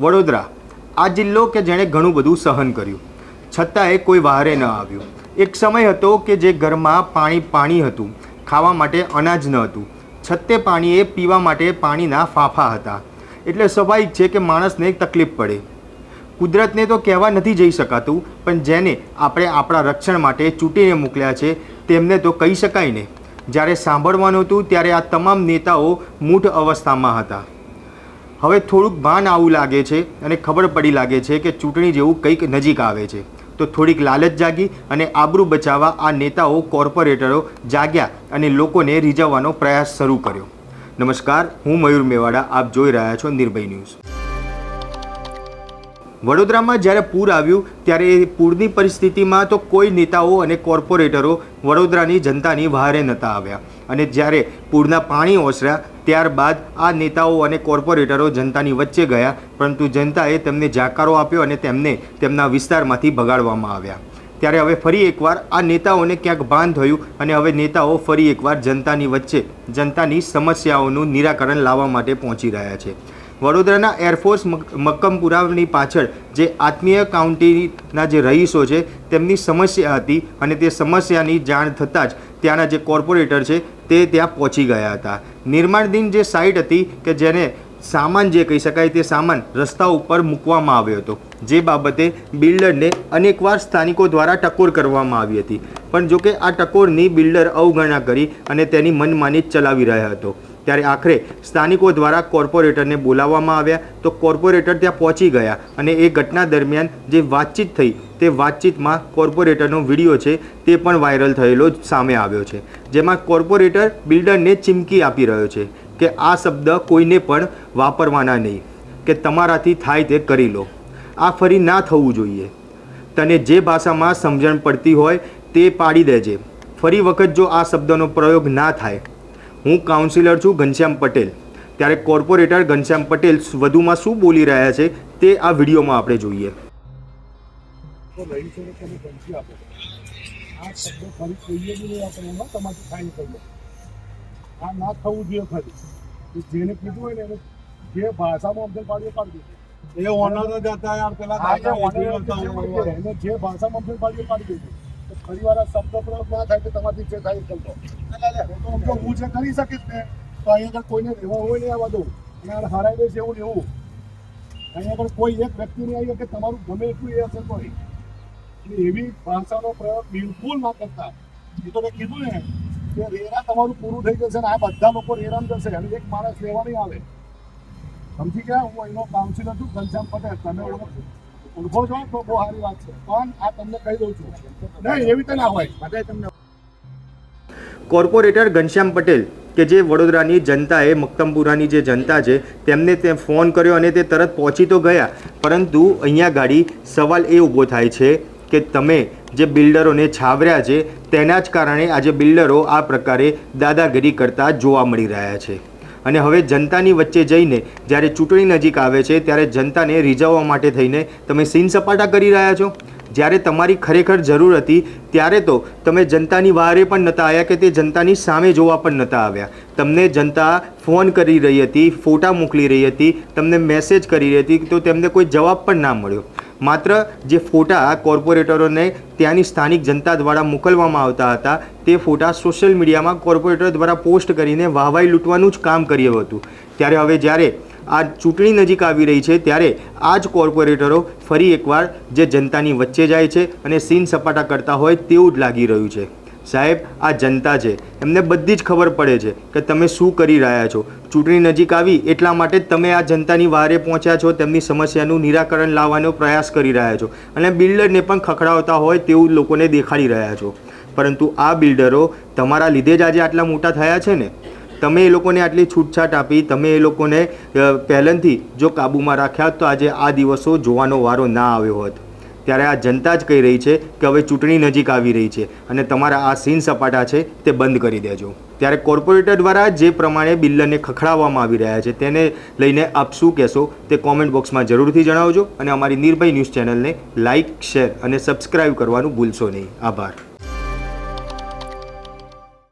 વડોદરા. આ જિલ્લો કે જેણે ઘણું બધું સહન કર્યું. છતાંય કોઈ વહારે ન આવ્યું. એક સમય હતો કે જે ઘરમાં પાણી પાણી હતું. ખાવા માટે અનાજ ન હતું. છતે પાણીએ પીવા માટે પાણીના ફાંફા હતા. એટલે સ્વાભાવિક છે કે માણસને તકલીફ પડે. કુદરતને તો કહેવા નથી જઈ શકાતું, પણ જેને આપણે આપણા રક્ષણ માટે ચૂંટીને મોકલ્યા છે, તેમને તો કહી શકાય ને. જ્યારે સાંભળવાનું હતું, ત્યારે આ તમામ નેતાઓ મૂઠ અવસ્થામાં હતા. હવે થોડુંક ભાન આવું લાગે છે અને ખબર પડી લાગે છે કે ચૂંટણી જેવું કંઈક નજીક આવે છે. તો થોડીક લાલચ જાગી અને આબરૂ બચાવવા આ નેતાઓ, કોર્પોરેટરો જાગ્યા અને લોકોને રીઝવવાનો પ્રયાસ શરૂ કર્યો. નમસ્કાર, હું મયુર મેવાડા, આપ જોઈ રહ્યા છો નિર્ભય ન્યૂઝ. વડોદરામાં જ્યારે પૂર આવ્યું, ત્યારે એ પૂરની પરિસ્થિતિમાં તો કોઈ નેતાઓ અને કોર્પોરેટરો વડોદરાની જનતાની વહારે નહોતા આવ્યા. અને જ્યારે પૂરના પાણી ઓસર્યા ત્યારબાદ આ નેતાઓ અને કોર્પોરેટરો જનતાની વચ્ચે ગયા, પરંતુ જનતાએ તેમને જાકારો આપ્યો અને તેમને તેમના વિસ્તારમાંથી ભગાડવામાં આવ્યા. ત્યારે હવે ફરી એકવાર આ નેતાઓને ક્યાંક ભાન થયું અને હવે નેતાઓ ફરી એકવાર જનતાની વચ્ચે જનતાની સમસ્યાઓનું નિરાકરણ લાવવા માટે પહોંચી રહ્યા છે. વડોદરાના એરફોર્સ મક- મક્કમપુરાની પાછળ જે આત્મીય કાઉન્ટીના જે રહીશો છે, તેમની સમસ્યા હતી અને તે સમસ્યાની જાણ થતાં જ ત્યાંના જે કોર્પોરેટર છે, તે ત્યાં પહોંચી ગયા હતા. નિર્માણધીન જે સાઇટ હતી કે જેને સામાન જે કહી શકાય તે સામાન રસ્તા ઉપર મૂકવામાં આવ્યો હતો. જે બાબતે બિલ્ડરને અનેકવાર સ્થાનિકો દ્વારા ટકોર કરવામાં આવી હતી. પણ જોકે આ ટકોરની બિલ્ડર અવગણના કરી અને તેની મનમાની ચલાવી રહ્યા હતો. ત્યારે આખરે સ્થાનિકો દ્વારા કોર્પોરેટરને બોલાવવામાં આવ્યા તો કોર્પોરેટર ત્યાં પહોંચી ગયા અને એ ઘટના દરમિયાન જે વાતચીત થઈ તે વાતચીતમાં કોર્પોરેટરનો વીડિયો છે તે પણ વાયરલ થયેલો સામે આવ્યો છે. જેમાં કોર્પોરેટર બિલ્ડરને ચીમકી આપી રહ્યો છે કે આ શબ્દ કોઈને પણ વાપરવાના નહીં, કે તમારાથી થાય તે કરી લો. આ ફરી ના થવું જોઈએ. તને જે ભાષામાં સમજણ પડતી હોય તે પાડી દેજે. ફરી વખત જો આ શબ્દનો પ્રયોગ ના થાય હું કાઉન્સિલર છું ઘનશ્યામ પટેલ. ત્યારે કોર્પોરેટર ઘનશ્યામ પટેલ વધુમાં શું બોલી રહ્યા છે તે આ વિડીયોમાં આપણે જોઈએ. આ ના થવું જોઈએ ખરી જેને કીધું હોય ને એને જે ભાષામાં અમદાવાદ પાડી દે. એ ઓનર જ હતા યાર પેલા જે ભાષામાં અમદાવાદ પાડી દેજો તો ફરી વાર પ્રયોગ ના થાય કે તમારી જે થાય કરતો તો હું જે કરી શકીશ ને, તો અહીંયા આગળ કોઈને રહેવા હોય નહીં આ બધું. અને આ હરાઈ દેશે એવું ને એવું. અહીંયા આગળ કોઈ એક વ્યક્તિ નહીં આવી કે તમારું ગમે એટલું એ અસર નહીં. એટલે એવી ભાષાનો પ્રયોગ બિલકુલ ના કરતા. એ તો મેં કીધું ને કે રેરા તમારું પૂરું થઈ જશે ને આ બધા લોકો રેરામ જશે. અને એક માણસ લેવા નહીં આવે. સમજી ગયા? હું એનો કાઉન્સિલર છું, ઘનશ્યામ પટેલ. તમે ઓળખો ઓળખો છો તો બહુ સારી વાત છે. પણ આ તમને કહી દઉં છું. નહીં એવી તો ના હોય. બધા તમને કોર્પોરેટર ઘનશ્યામ પટેલ કે જે વડોદરાની જનતાએ મક્તમપુરાની જે જનતા છે તેમને તે ફોન કર્યો અને તે તરત પહોંચી તો ગયા. પરંતુ અહીંયા ગાડી સવાલ એ ઊભો થાય છે કે તમે જે બિલ્ડરોને છાવર્યા છે તેના જ કારણે આજે બિલ્ડરો આ પ્રકારે દાદાગીરી કરતા જોવા મળી રહ્યા છે. અને હવે જનતાની વચ્ચે જઈને જ્યારે ચૂંટણી નજીક આવે છે, ત્યારે જનતાને રીઝવવા માટે થઈને તમે સીન સપાટા કરી રહ્યા છો? જ્યારે તમારી ખરેખર જરૂર હતી, ત્યારે તો તમે જનતાની વારે પણ નહોતા આવ્યા કે તે જનતાની સામે જોવા પણ નહોતા આવ્યા. તમને જનતા ફોન કરી રહી હતી, ફોટા મોકલી રહી હતી, તમને મેસેજ કરી રહી હતી, તો તેમને કોઈ જવાબ પણ ના મળ્યો. માત્ર જે ફોટા કોર્પોરેટરોને ત્યાંની સ્થાનિક જનતા દ્વારા મોકલવામાં આવતા હતા, તે ફોટા સોશિયલ મીડિયામાં કોર્પોરેટર દ્વારા પોસ્ટ કરીને વાહવાઈ લૂંટવાનું જ કામ કર્યું હતું. ત્યારે હવે જ્યારે આ ચૂંટણી નજીક આવી રહી છે, ત્યારે આ જ કોર્પોરેટરો ફરી એકવાર જે જનતાની વચ્ચે જાય છે અને સીન સપાટા કરતા હોય તેવું જ લાગી રહ્યું છે. સાહેબ, આ જનતા છે. એમને બધી જ ખબર પડે છે કે તમે શું કરી રહ્યા છો. ચૂંટણી નજીક આવી એટલા માટે તમે આ જનતાની વારે પહોંચ્યા છો, તેમની સમસ્યાનું નિરાકરણ લાવવાનો પ્રયાસ કરી રહ્યા છો. અને બિલ્ડરને પણ ખખડાવતા હોય તેવું લોકોને દેખાડી રહ્યા છો. પરંતુ આ બિલ્ડરો તમારા લીધે જ આજે આટલા મોટા થયા છે ને? તમે એ લોકોને આટલી છૂટછાટ આપી, તમે એ લોકોને પહેલેથી જો કાબૂમાં રાખ્યા તો આજે આ દિવસો જોવાનો વારો ના આવ્યો હોત. ત્યારે આ જનતા જ કહી રહી છે કે હવે ચૂંટણી નજીક આવી રહી છે અને તમારા આ સીન સપાટા છે તે બંધ કરી દેજો. ત્યારે કોર્પોરેટર દ્વારા જે પ્રમાણે બિલ્લરને ખખડાવવામાં આવી રહ્યા છે તેને લઈને આપ શું કહેશો તે કોમેન્ટ બોક્સમાં જરૂરથી જણાવજો અને અમારી નિર્ભય ન્યૂઝ ચેનલને લાઇક શેર અને સબસ્ક્રાઇબ કરવાનું ભૂલશો નહીં. આભાર.